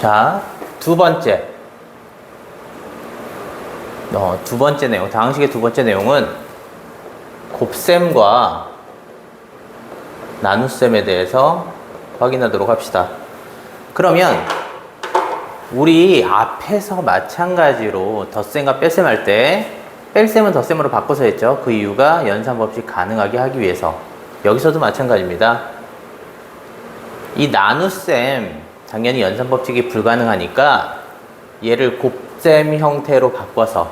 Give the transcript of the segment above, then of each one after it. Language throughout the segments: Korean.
자, 두 번째. 어, 두 번째 내용, 다항식의 두 번째 내용은 곱셈과 나눗셈에 대해서 확인하도록 합시다. 그러면 우리 앞에서 마찬가지로 덧셈과 뺄셈 할 때 뺄셈은 덧셈으로 바꿔서 했죠. 그 이유가 연산법칙 가능하게 하기 위해서. 여기서도 마찬가지입니다. 이 나눗셈 당연히 연산법칙이 불가능하니까 얘를 곱셈 형태로 바꿔서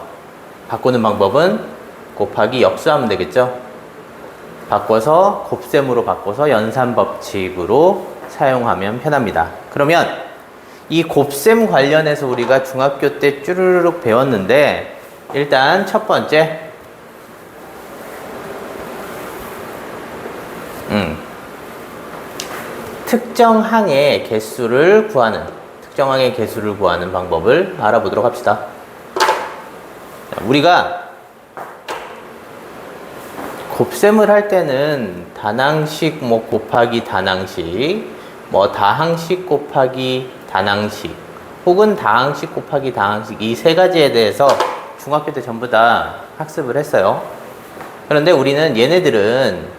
바꾸는 방법은 곱하기 역수하면 되겠죠. 바꿔서 곱셈으로 바꿔서 연산법칙으로 사용하면 편합니다. 그러면 이 곱셈 관련해서 우리가 중학교 때 쭈르륵 배웠는데 일단 첫 번째 음. 특정 항의 개수를 구하는 특정 항의 개수를 구하는 방법을 알아보도록 합시다. 자, 우리가 곱셈을 할 때는 단항식 뭐 곱하기 단항식, 뭐 다항식 곱하기 단항식, 혹은 다항식 곱하기 다항식 이 세 가지에 대해서 중학교 때 전부 다 학습을 했어요. 그런데 우리는 얘네들은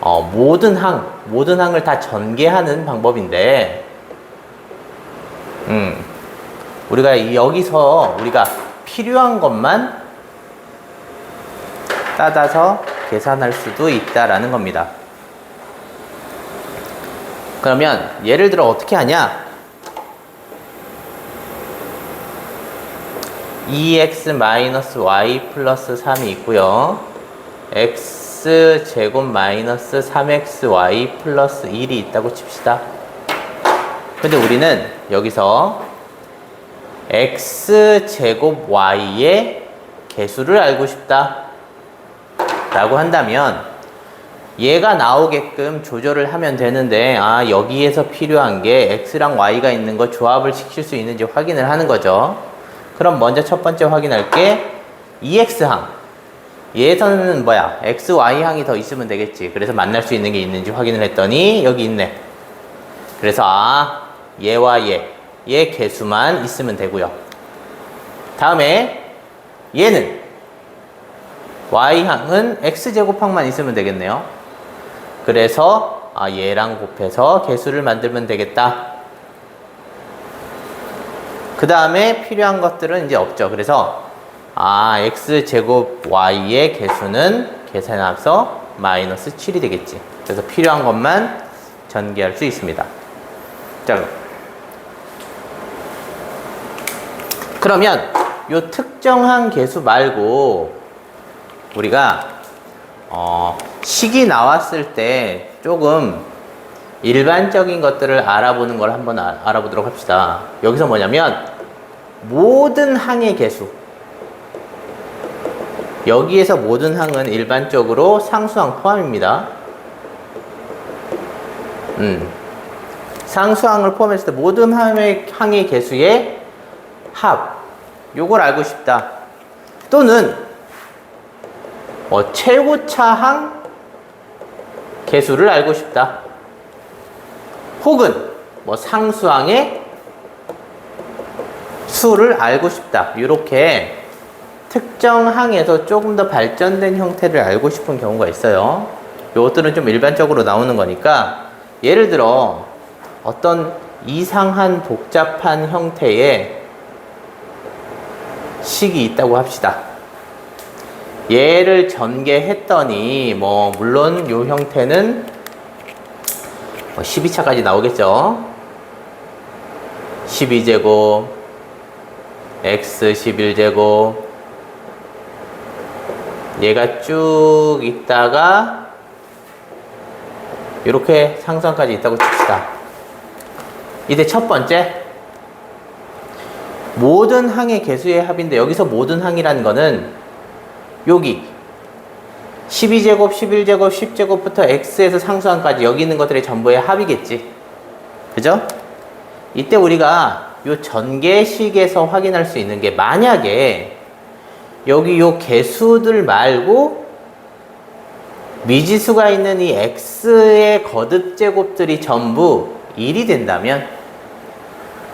어, 모든 항, 모든 항을 다 전개하는 방법인데, 음, 우리가 이- 여기서 우리가 필요한 것만 따다서 계산할 수도 있다라는 겁니다. 그러면 예를 들어 어떻게 하냐? 2x-y 플러스 3이 있고요. x 제곱 마이너스 3xy 플러스 1이 있다고 칩시다. 근데 우리는 여기서 x 제곱 y의 개수를 알고 싶다. 라고 한다면 얘가 나오게끔 조절을 하면 되는데 아 여기에서 필요한 게 x랑 y가 있는 거 조합을 시킬 수 있는지 확인을 하는 거죠. 그럼 먼저 첫 번째 확인할 게 2x항. 얘에서는 뭐야? x, y 항이 더 있으면 되겠지. 그래서 만날 수 있는 게 있는지 확인을 했더니 여기 있네. 그래서 아 얘와 얘, 얘 개수만 있으면 되고요. 다음에 얘는 y항은 x제곱항만 있으면 되겠네요. 그래서 아, 얘랑 곱해서 개수를 만들면 되겠다. 그 다음에 필요한 것들은 이제 없죠. 그래서 아 x제곱 y의 개수는 계산해서 마이너스 7이 되겠지. 그래서 필요한 것만 전개할 수 있습니다. 자, 그러면 요 특정한 개수 말고 우리가 어, 식이 나왔을 때 조금 일반적인 것들을 알아보는 걸 한번 아- 알아보도록 합시다. 여기서 뭐냐면 모든 항의 개수. 여기에서 모든 항은 일반적으로 상수항 포함입니다. 음. 상수항을 포함했을 때 모든 항의, 항의 개수의 합. 요걸 알고 싶다. 또는 뭐 최고차항 개수를 알고 싶다. 혹은 뭐 상수항의 수를 알고 싶다. 이렇게 특정 항에서 조금 더 발전된 형태를 알고 싶은 경우가 있어요. 이것들은 좀 일반적으로 나오는 거니까 예를 들어 어떤 이상한 복잡한 형태의 식이 있다고 합시다. 얘를 전개했더니 뭐 물론 요 형태는 뭐 12차까지 나오겠죠. 12제곱 x 11제곱 얘가 쭉 있다가 이렇게 상수항까지 있다고 칩시다. 이제 첫 번째 모든 항의 개수의 합인데 여기서 모든 항이라는 거는 여기 12제곱, 11제곱, 10제곱부터 x에서 상수항까지 여기 있는 것들의 전부의 합이겠지. 그죠? 이때 우리가 요 전개식에서 확인할 수 있는 게 만약에 여기 요 개수들 말고 미지수가 있는 이 x의 거듭 제곱들이 전부 1이 된다면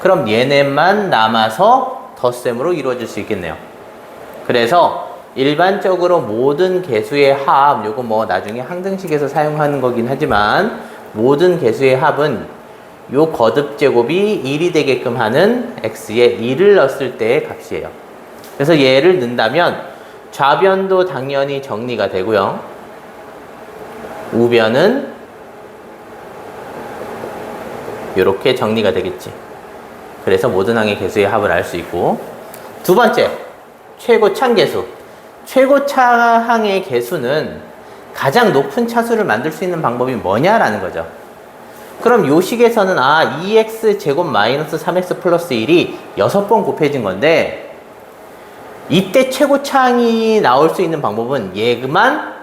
그럼 얘네만 남아서 덧셈으로 이루어질 수 있겠네요. 그래서 일반적으로 모든 개수의 합, 요거 뭐 나중에 항등식에서 사용하는 거긴 하지만 모든 개수의 합은 요 거듭 제곱이 1이 되게끔 하는 x에 1을 넣었을 때의 값이에요. 그래서 얘를 넣는다면 좌변도 당연히 정리가 되고요. 우변은 이렇게 정리가 되겠지. 그래서 모든 항의 개수의 합을 알 수 있고 두 번째 최고 창개수 최고 차항의 개수는 가장 높은 차수를 만들 수 있는 방법이 뭐냐라는 거죠. 그럼 요 식에서는 아 2x 제곱 마이너스 3x 플러스 1이 6번 곱해진 건데 이때 최고 차항이 나올 수 있는 방법은 얘만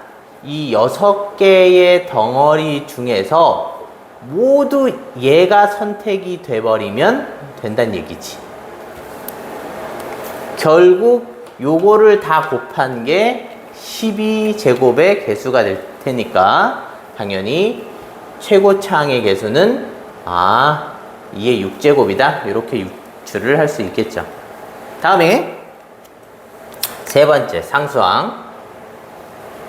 이 6개의 덩어리 중에서 모두 얘가 선택이 돼버리면 된다는 얘기지. 결국 요거를 다 곱한 게 12제곱의 개수가 될 테니까 당연히 최고차항의 개수는 아 2의 6제곱이다 이렇게 유출을 할 수 있겠죠. 다음에 세 번째 상수항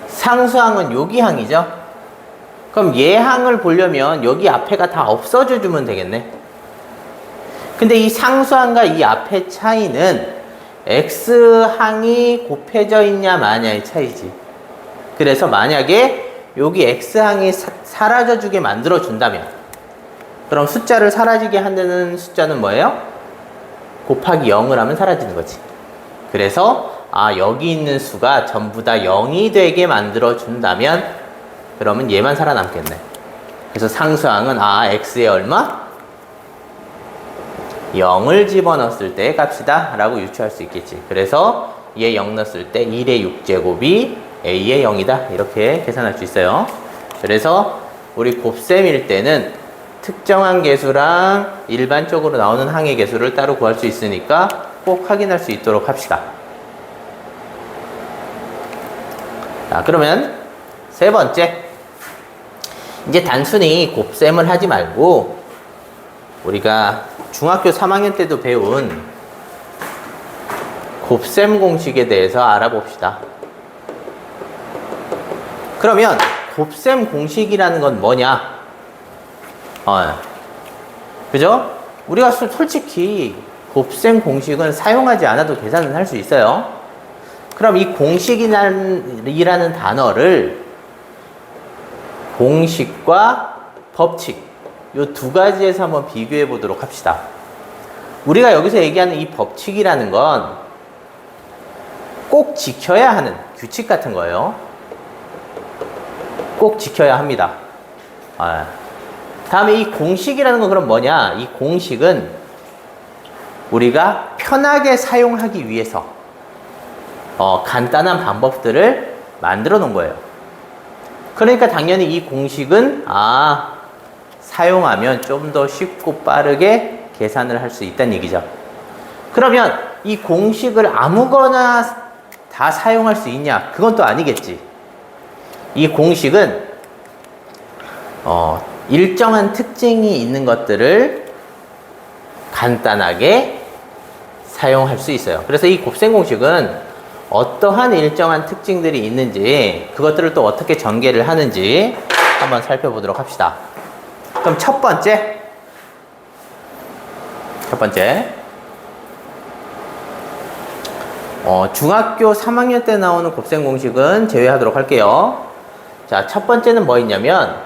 상수항은 여기 항이죠. 그럼 얘 항을 보려면 여기 앞에가 다 없어져 주면 되겠네. 근데 이 상수항과 이 앞의 차이는 X항이 곱해져 있냐 마냐의 차이지. 그래서 만약에 여기 X항이 사, 사라져 주게 만들어 준다면 그럼 숫자를 사라지게 한다는 숫자는 뭐예요? 곱하기 0을 하면 사라지는 거지. 그래서 아 여기 있는 수가 전부 다 0이 되게 만들어 준다면 그러면 얘만 살아남겠네. 그래서 상수항은 아 x의 얼마? 0을 집어넣었을 때의 값이다 라고 유추할 수 있겠지. 그래서 얘 0 넣었을 때 1의 6제곱이 a의 0이다 이렇게 계산할 수 있어요. 그래서 우리 곱셈일 때는 특정한 개수랑 일반적으로 나오는 항의 개수를 따로 구할 수 있으니까 꼭 확인할 수 있도록 합시다. 자, 그러면 세 번째. 이제 단순히 곱셈을 하지 말고 우리가 중학교 3학년 때도 배운 곱셈 공식에 대해서 알아봅시다. 그러면 곱셈 공식이라는 건 뭐냐? 어, 그죠? 우리가 솔- 솔직히 곱셈 공식은 사용하지 않아도 계산을 할 수 있어요. 그럼 이 공식이라는 단어를 공식과 법칙 이 두 가지에서 한번 비교해 보도록 합시다. 우리가 여기서 얘기하는 이 법칙이라는 건 꼭 지켜야 하는 규칙 같은 거예요. 꼭 지켜야 합니다. 아. 다음에 이 공식이라는 건 그럼 뭐냐? 이 공식은 우리가 편하게 사용하기 위해서 어, 간단한 방법들을 만들어 놓은 거예요. 그러니까 당연히 이 공식은 아 사용하면 좀 더 쉽고 빠르게 계산을 할 수 있다는 얘기죠. 그러면 이 공식을 아무거나 다 사용할 수 있냐? 그건 또 아니겠지. 이 공식은 어, 일정한 특징이 있는 것들을 간단하게 사용할 수 있어요. 그래서 이 곱셈 공식은 어떠한 일정한 특징들이 있는지 그것들을 또 어떻게 전개를 하는지 한번 살펴보도록 합시다. 그럼 첫 번째 첫 번째 어, 중학교 3학년 때 나오는 곱셈 공식은 제외하도록 할게요. 자, 첫 번째는 뭐 있냐면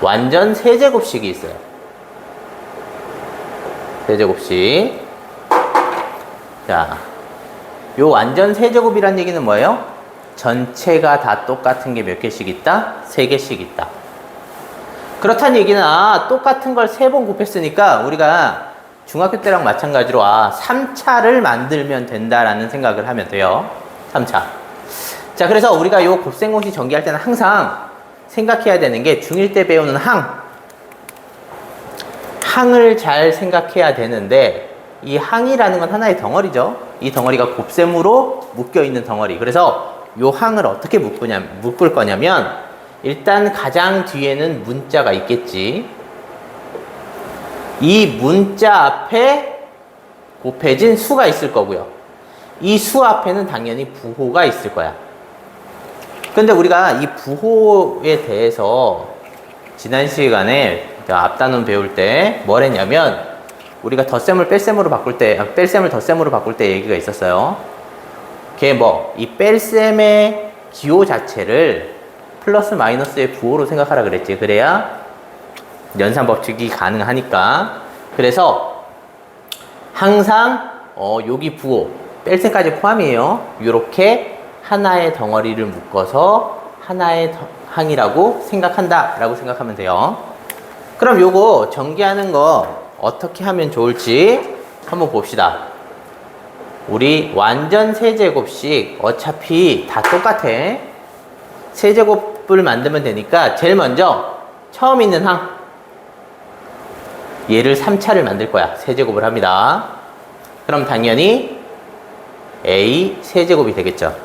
완전 세제곱식이 있어요. 세제곱식. 자, 요 완전 세제곱이란 얘기는 뭐예요? 전체가 다 똑같은 게 몇 개씩 있다? 세 개씩 있다. 그렇다는 얘기는 아, 똑같은 걸 세 번 곱했으니까 우리가 중학교 때랑 마찬가지로 아, 3차를 만들면 된다라는 생각을 하면 돼요. 3차. 자, 그래서 우리가 요 곱셈공식 전개할 때는 항상 생각해야 되는 게 중1 때 배우는 항. 항을 잘 생각해야 되는데 이 항이라는 건 하나의 덩어리죠. 이 덩어리가 곱셈으로 묶여 있는 덩어리. 그래서 요 항을 어떻게 묶으냐, 묶을 거냐면 일단 가장 뒤에는 문자가 있겠지. 이 문자 앞에 곱해진 수가 있을 거고요. 이 수 앞에는 당연히 부호가 있을 거야. 근데 우리가 이 부호에 대해서 지난 시간에 앞단원 배울 때 뭘 했냐면 우리가 덧셈을 뺄셈으로 바꿀 때 아, 뺄셈을 덧셈으로 바꿀 때 얘기가 있었어요. 그게 뭐이 뺄셈의 기호 자체를 플러스 마이너스의 부호로 생각하라 그랬지. 그래야 연산 법칙이 가능하니까. 그래서 항상 어 여기 부호 뺄셈까지 포함이에요. 이렇게 하나의 덩어리를 묶어서 하나의 더- 항이라고 생각한다 라고 생각하면 돼요. 그럼 요거 전개하는 거 어떻게 하면 좋을지 한번 봅시다. 우리 완전 세제곱씩 어차피 다 똑같아. 세제곱을 만들면 되니까 제일 먼저 처음 있는 항 얘를 3차를 만들 거야. 세제곱을 합니다. 그럼 당연히 A 세제곱이 되겠죠.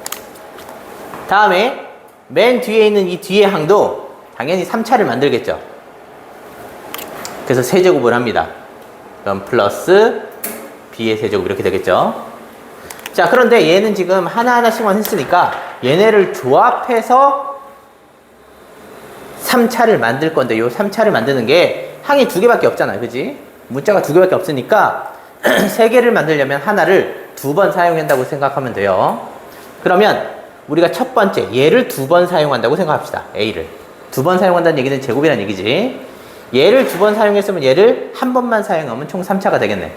다음에 맨 뒤에 있는 이 뒤에 항도 당연히 3차를 만들겠죠. 그래서 세제곱을 합니다. 그럼 플러스 B의 세제곱 이렇게 되겠죠. 자, 그런데 얘는 지금 하나하나씩만 했으니까 얘네를 조합해서 3차를 만들 건데 요 3차를 만드는 게 항이 두 개밖에 없잖아요. 그지? 문자가 두 개밖에 없으니까 세 개를 만들려면 하나를 두 번 사용한다고 생각하면 돼요. 그러면 우리가 첫 번째 얘를 두 번 사용한다고 생각합시다. A를. 두 번 사용한다는 얘기는 제곱이라는 얘기지. 얘를 두 번 사용했으면 얘를 한 번만 사용하면 총 3차가 되겠네.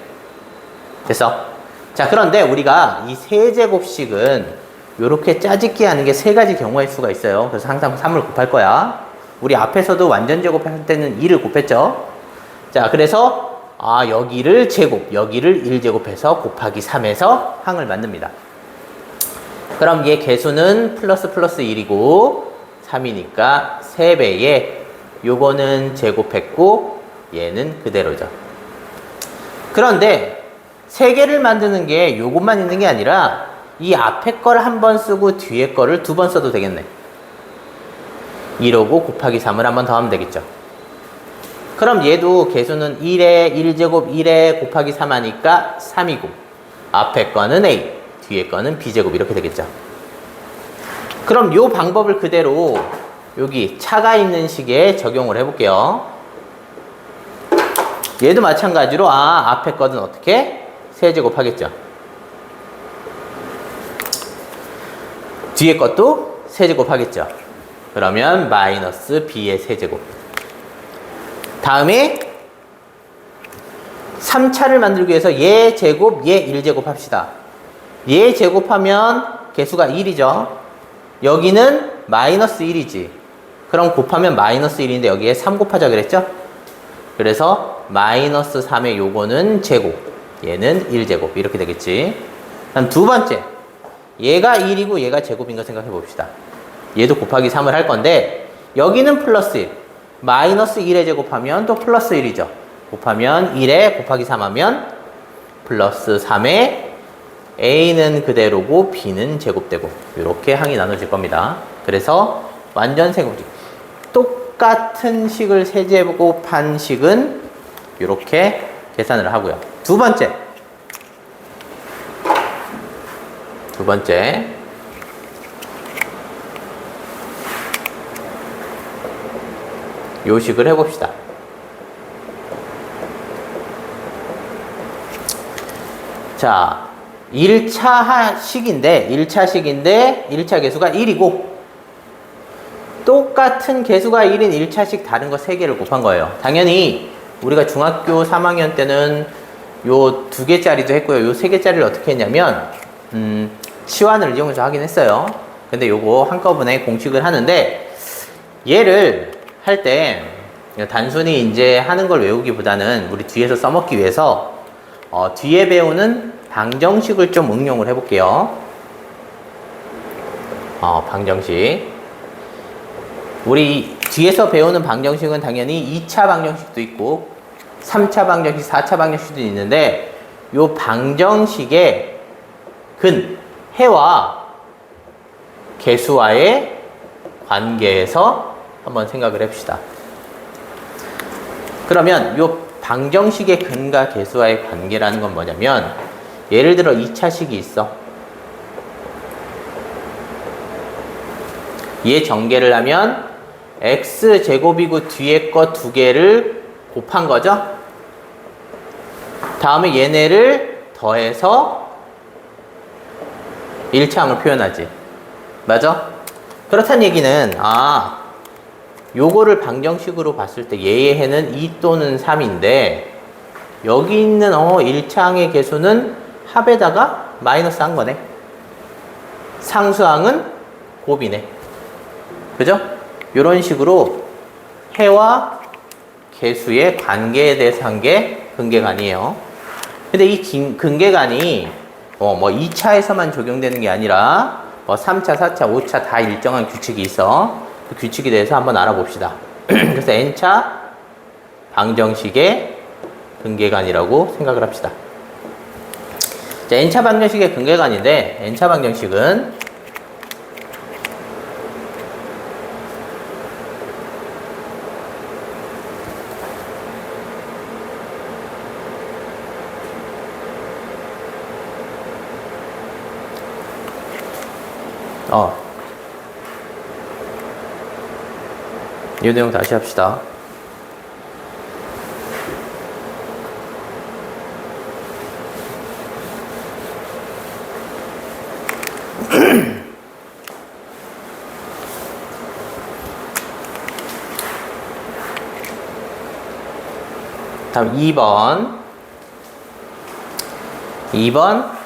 됐어? 자, 그런데 우리가 이 세제곱식은 이렇게 짜집기 하는 게 세 가지 경우일 수가 있어요. 그래서 항상 3을 곱할 거야. 우리 앞에서도 완전 제곱할 때는 2를 곱했죠. 자, 그래서 아, 여기를 제곱, 여기를 1제곱해서 곱하기 3해서 항을 만듭니다. 그럼 얘 개수는 플러스 플러스 1이고 3이니까 3배에 요거는 제곱했고 얘는 그대로죠. 그런데 세 개를 만드는 게 요것만 있는 게 아니라 이 앞에 거를 한번 쓰고 뒤에 거를 두 번 써도 되겠네. 이러고 곱하기 3을 한 번 더 하면 되겠죠. 그럼 얘도 개수는 1에 1제곱 1에 곱하기 3 하니까 3이고 앞에 거는 A, 뒤에 거는 B제곱 이렇게 되겠죠. 그럼 요 방법을 그대로 여기 차가 있는 식에 적용을 해볼게요. 얘도 마찬가지로 아 앞에 거는 어떻게 세제곱 하겠죠. 뒤에 것도 세제곱 하겠죠. 그러면 마이너스 b의 세제곱. 다음에 3차를 만들기 위해서 얘 제곱, 얘 1제곱 합시다. 얘 제곱하면 개수가 1이죠. 여기는 마이너스 1이지. 그럼 곱하면 마이너스 1인데 여기에 3 곱하자 그랬죠? 그래서 마이너스 3의 요거는 제곱, 얘는 1제곱 이렇게 되겠지. 다음 두 번째, 얘가 1이고 얘가 제곱인 거 생각해 봅시다. 얘도 곱하기 3을 할 건데 여기는 플러스 1, 마이너스 1에 제곱하면 또 플러스 1이죠. 곱하면 1에 곱하기 3 하면 플러스 3에 A는 그대로고 B는 제곱되고 이렇게 항이 나눠질 겁니다. 그래서 완전 세곱식 똑같은 식을 세제곱한 식은 이렇게 계산을 하고요. 두 번째 두 번째 요식을 해봅시다. 자, 1차 식인데, 1차 식인데, 1차 개수가 1이고, 똑같은 개수가 1인 1차씩 다른 거 3개를 곱한 거예요. 당연히 우리가 중학교 3학년 때는 요 두 개짜리도 했고요. 요 세 개짜리를 어떻게 했냐면, 음, 치환을 이용해서 하긴 했어요. 근데 요거 한꺼번에 공식을 하는데, 얘를 할 때 단순히 이제 하는 걸 외우기보다는 우리 뒤에서 써먹기 위해서 어, 뒤에 배우는 방정식을 좀 응용을 해볼게요. 어, 방정식. 우리 뒤에서 배우는 방정식은 당연히 2차 방정식도 있고 3차 방정식, 4차 방정식도 있는데 요 방정식의 근, 해와 개수와의 관계에서 한번 생각을 해봅시다. 그러면 요 방정식의 근과 계수와의 관계라는 건 뭐냐면 예를 들어 2차식이 있어. 얘 전개를 하면 x 제곱이고 뒤에 거 두 개를 곱한 거죠. 다음에 얘네를 더해서 1차항을 표현하지. 맞아? 그렇다는 얘기는 아 요거를 방정식으로 봤을 때 얘의 해는 2 또는 3인데 여기 있는 어 1차항의 개수는 합에다가 마이너스 한 거네. 상수항은 곱이네. 그죠? 요런 식으로 해와 개수의 관계에 대해서 한 게 근계관이에요. 근데 이 긴- 근계관이 어, 뭐 2차에서만 적용되는 게 아니라 뭐 3차, 4차, 5차 다 일정한 규칙이 있어. 그 규칙에 대해서 한번 알아봅시다. 그래서 n차 방정식의 근계관이라고 생각을 합시다. 자, n차 방정식의 근계관인데 n차 방정식은 어. 이 내용 다시 합시다. 다음 2번. 2번.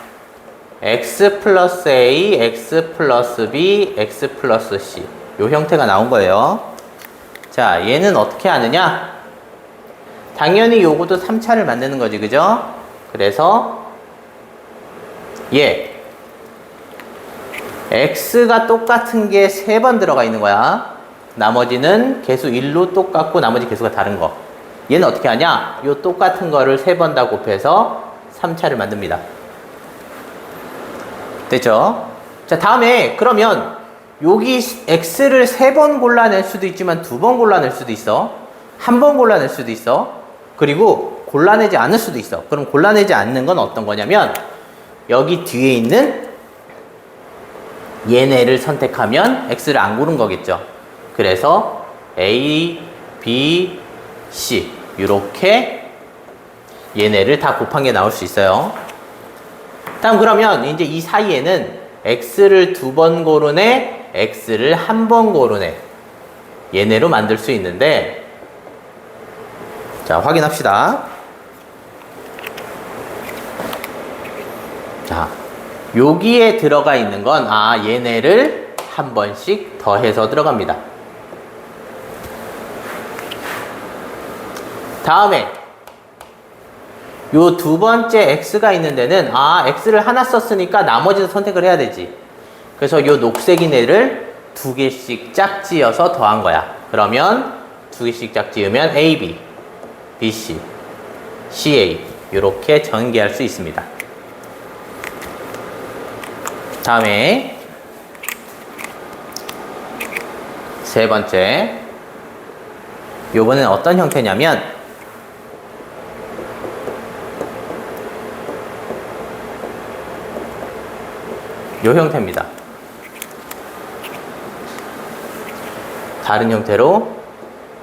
X 플러스 a, x 플러스 b, x 플러스 c. 요 형태가 나온 거예요. 자, 얘는 어떻게 하느냐? 당연히 요것도 3차를 만드는 거지, 그죠? 그래서 얘 x가 똑같은 게 세 번 들어가 있는 거야. 나머지는 개수 1로 똑같고 나머지 개수가 다른 거. 얘는 어떻게 하냐? 요 똑같은 거를 세 번 다 곱해서 3차를 만듭니다. 됐죠? 자, 다음에 그러면 여기 x를 세 번 골라낼 수도 있지만 두 번 골라낼 수도 있어. 한 번 골라낼 수도 있어. 그리고 골라내지 않을 수도 있어. 그럼 골라내지 않는 건 어떤 거냐면 여기 뒤에 있는 얘네를 선택하면 x를 안 고른 거겠죠. 그래서 a, b, c 이렇게 얘네를 다 곱한 게 나올 수 있어요. 다음 그러면 이제 이 사이에는 x를 두 번 고르네, x를 한 번 고르네. 얘네로 만들 수 있는데 자, 확인합시다. 자, 여기에 들어가 있는 건 아, 얘네를 한 번씩 더해서 들어갑니다. 다음에 요 두 번째 x가 있는 데는 아 x를 하나 썼으니까 나머지도 선택을 해야 되지. 그래서 요 녹색인 애를 두 개씩 짝지어서 더한 거야. 그러면 두 개씩 짝지으면 ab bc ca 이렇게 전개할 수 있습니다. 다음에 세 번째. 요번엔 어떤 형태냐면 요 형태입니다. 다른 형태로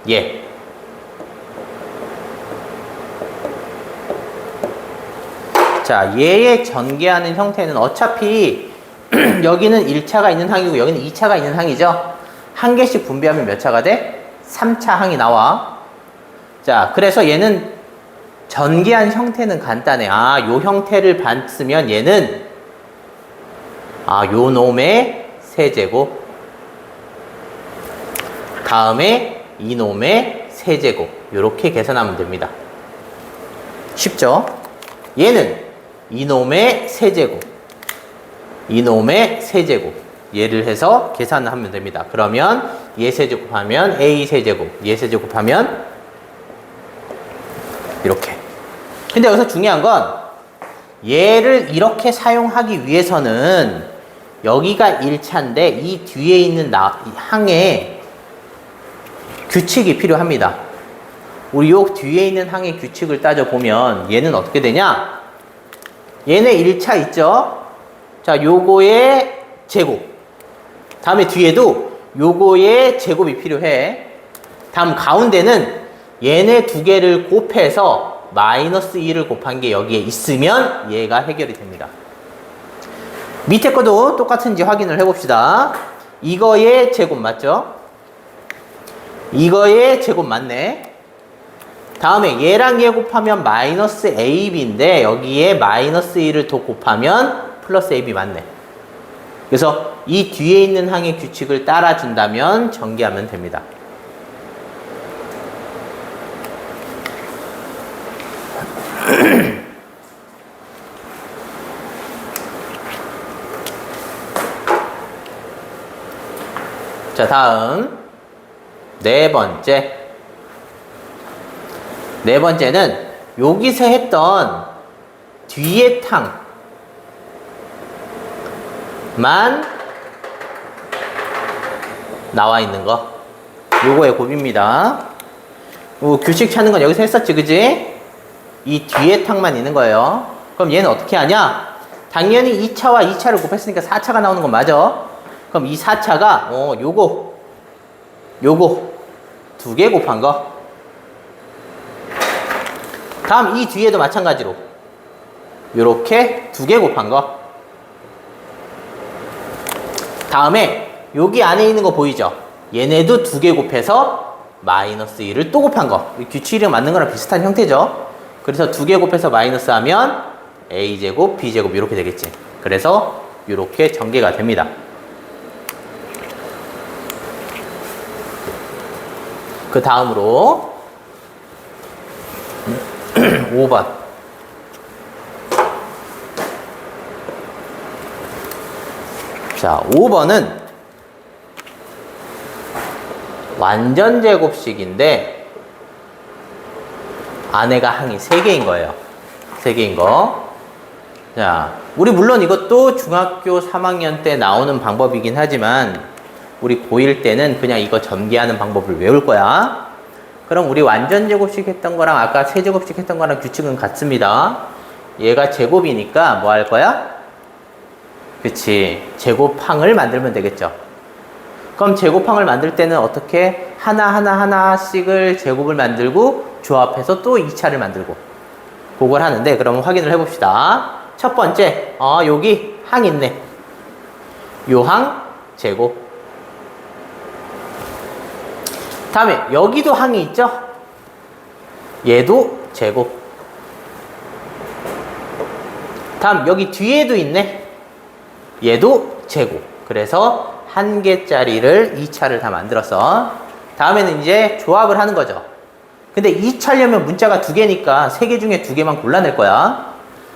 예. 자, 얘의 전개하는 형태는 어차피 여기는 1차가 있는 항이고 여기는 2차가 있는 항이죠. 한 개씩 분배하면 몇 차가 돼? 3차 항이 나와. 자, 그래서 얘는 전개한 형태는 간단해. 아, 요 형태를 봤으면 얘는 아, 요 놈의 세제곱. 다음에 이 놈의 세제곱. 이렇게 계산하면 됩니다. 쉽죠? 얘는 이 놈의 세제곱. 이 놈의 세제곱. 얘를 해서 계산을 하면 됩니다. 그러면 얘 세제곱하면 a 세제곱, 얘 세제곱하면 이렇게. 근데 여기서 중요한 건 얘를 이렇게 사용하기 위해서는 여기가 1차인데 이 뒤에 있는 나, 이 항에 규칙이 필요합니다. 우리 요 뒤에 있는 항의 규칙을 따져보면 얘는 어떻게 되냐? 얘네 1차 있죠? 자, 요거의 제곱. 다음에 뒤에도 요거의 제곱이 필요해. 다음 가운데는 얘네 두 개를 곱해서 마이너스 2를 곱한 게 여기에 있으면 얘가 해결이 됩니다. 밑에 것도 똑같은지 확인을 해봅시다. 이거의 제곱 맞죠? 이거의 제곱 맞네. 다음에 얘랑 얘 곱하면 마이너스 AB인데 여기에 마이너스 1을 더 곱하면 플러스 AB 맞네. 그래서 이 뒤에 있는 항의 규칙을 따라준다면 전개하면 됩니다. 자, 다음. 네 번째. 네 번째는 여기서 했던 뒤에 탕만 나와 있는 거. 요거의 곱입니다. 요 규칙 찾는 건 여기서 했었지, 그지? 이 뒤에 탕만 있는 거예요. 그럼 얘는 어떻게 하냐? 당연히 2차와 2차를 곱했으니까 4차가 나오는 건 맞아. 그럼 이 4차가, 어, 요거, 요거, 두 개 곱한 거. 다음 이 뒤에도 마찬가지로. 요렇게 두 개 곱한 거. 다음에 여기 안에 있는 거 보이죠? 얘네도 두 개 곱해서 마이너스 1을 또 곱한 거. 이 규칙이랑 맞는 거랑 비슷한 형태죠? 그래서 두 개 곱해서 마이너스 하면 a제곱, b제곱 이렇게 되겠지. 그래서 이렇게 전개가 됩니다. 그 다음으로 5번. 자, 5번은 완전 제곱식인데 안에가 항이 3개인 거예요. 3개인 거. 자, 우리 물론 이것도 중학교 3학년 때 나오는 방법이긴 하지만 우리 고1 때는 그냥 이거 전개하는 방법을 외울 거야. 그럼 우리 완전 제곱식 했던 거랑 아까 세제곱식 했던 거랑 규칙은 같습니다. 얘가 제곱이니까 뭐 할 거야? 그치. 제곱항을 만들면 되겠죠. 그럼 제곱항을 만들 때는 어떻게 하나하나 하나씩을 제곱을 만들고 조합해서 또 2차를 만들고 그걸 하는데 그럼 확인을 해봅시다. 첫 번째, 어, 여기 항 있네. 요항 제곱. 다음에 여기도 항이 있죠? 얘도 제곱. 다음 여기 뒤에도 있네. 얘도 제곱. 그래서 한 개짜리를 2차를 다 만들었어. 다음에는 이제 조합을 하는 거죠. 근데 2차려면 문자가 두 개니까 세 개 중에 두 개만 골라낼 거야.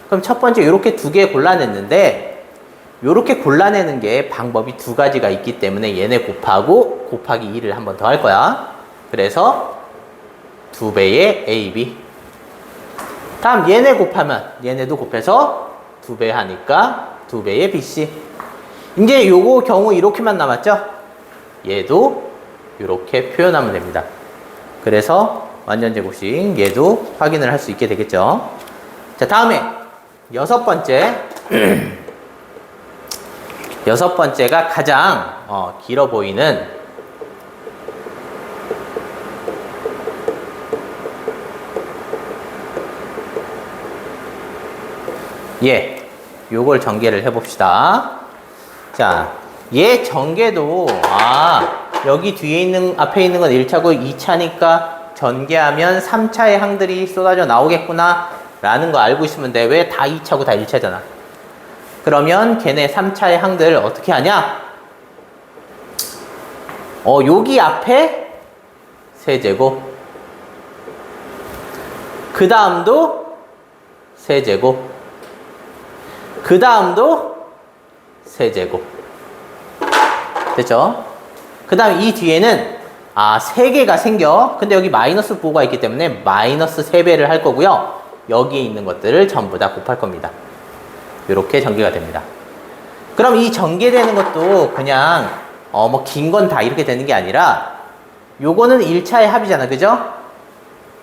그럼 첫 번째 이렇게 두 개 골라냈는데 이렇게 골라내는 게 방법이 두 가지가 있기 때문에 얘네 곱하고 곱하기 2를 한 번 더 할 거야. 그래서 두 배의 AB. 다음 얘네 곱하면 얘네도 곱해서 두 배 하니까 두 배의 BC. 이제 요거 경우 이렇게만 남았죠? 얘도 이렇게 표현하면 됩니다. 그래서 완전 제곱식 얘도 확인을 할 수 있게 되겠죠. 자, 다음에 여섯 번째. 여섯 번째가 가장 어, 길어 보이는 예, 요걸 전개를 해봅시다. 자, 얘 전개도 아 여기 뒤에 있는 앞에 있는 건 1차고 2차니까 전개하면 3차의 항들이 쏟아져 나오겠구나 라는 거 알고 있으면 돼. 왜 다 2차고 다 1차잖아. 그러면 걔네 3차의 항들 어떻게 하냐? 어, 여기 앞에 세제곱. 그 다음도 세제곱. 그 다음도 세제곱. 됐죠? 그 다음 이 뒤에는 아, 세 개가 생겨. 근데 여기 마이너스 부호가 있기 때문에 마이너스 세배를 할 거고요. 여기에 있는 것들을 전부 다 곱할 겁니다. 이렇게 전개가 됩니다. 그럼 이 전개되는 것도 그냥 어 뭐 긴 건 다 이렇게 되는 게 아니라 요거는 1차의 합이잖아. 그죠?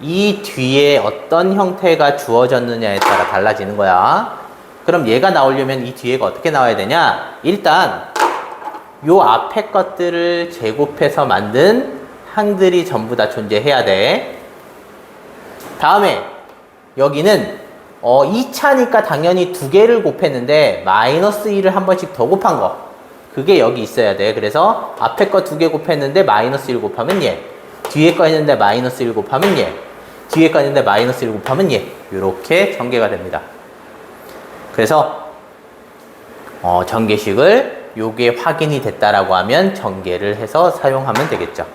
이 뒤에 어떤 형태가 주어졌느냐에 따라 달라지는 거야. 그럼 얘가 나오려면 이 뒤에가 어떻게 나와야 되냐? 일단 요 앞에 것들을 제곱해서 만든 항들이 전부 다 존재해야 돼. 다음에 여기는 어 2차니까 당연히 두 개를 곱했는데 마이너스 1을 한 번씩 더 곱한 거. 그게 여기 있어야 돼. 그래서 앞에 거 두 개 곱했는데 마이너스 1 곱하면 얘. 뒤에 거 했는데 마이너스 1 곱하면 얘. 뒤에 거 했는데 마이너스 1 곱하면 얘. 이렇게 전개가 됩니다. 그래서 어, 전개식을 요게 확인이 됐다라고 하면 전개를 해서 사용하면 되겠죠.